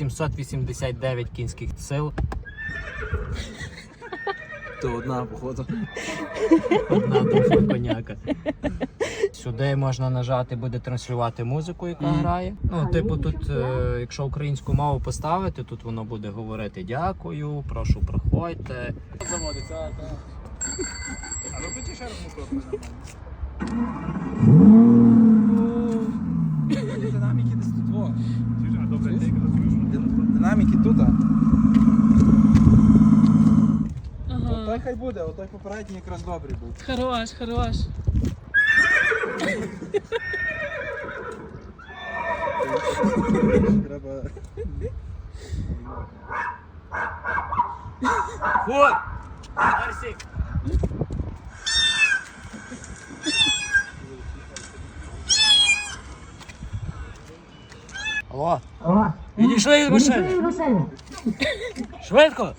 889 кінських сил. То одна, походу. Одна дохла коняка. Сюди можна нажати, буде транслювати музику, яка грає. Ну, типу, тут, е, якщо українську мову поставити, тут воно буде говорити дякую, прошу, проходьте. Заводиться. А ну тоді ще раз мотор. Динаміки десь тут. добре, ти Дин- Динаміки тут. а. Ага. Отой хай буде, отой попередній якраз добрий був. Хорош, хорош. Треба. Фу! Арсік! Алло! Відійшли від машини! Швидко!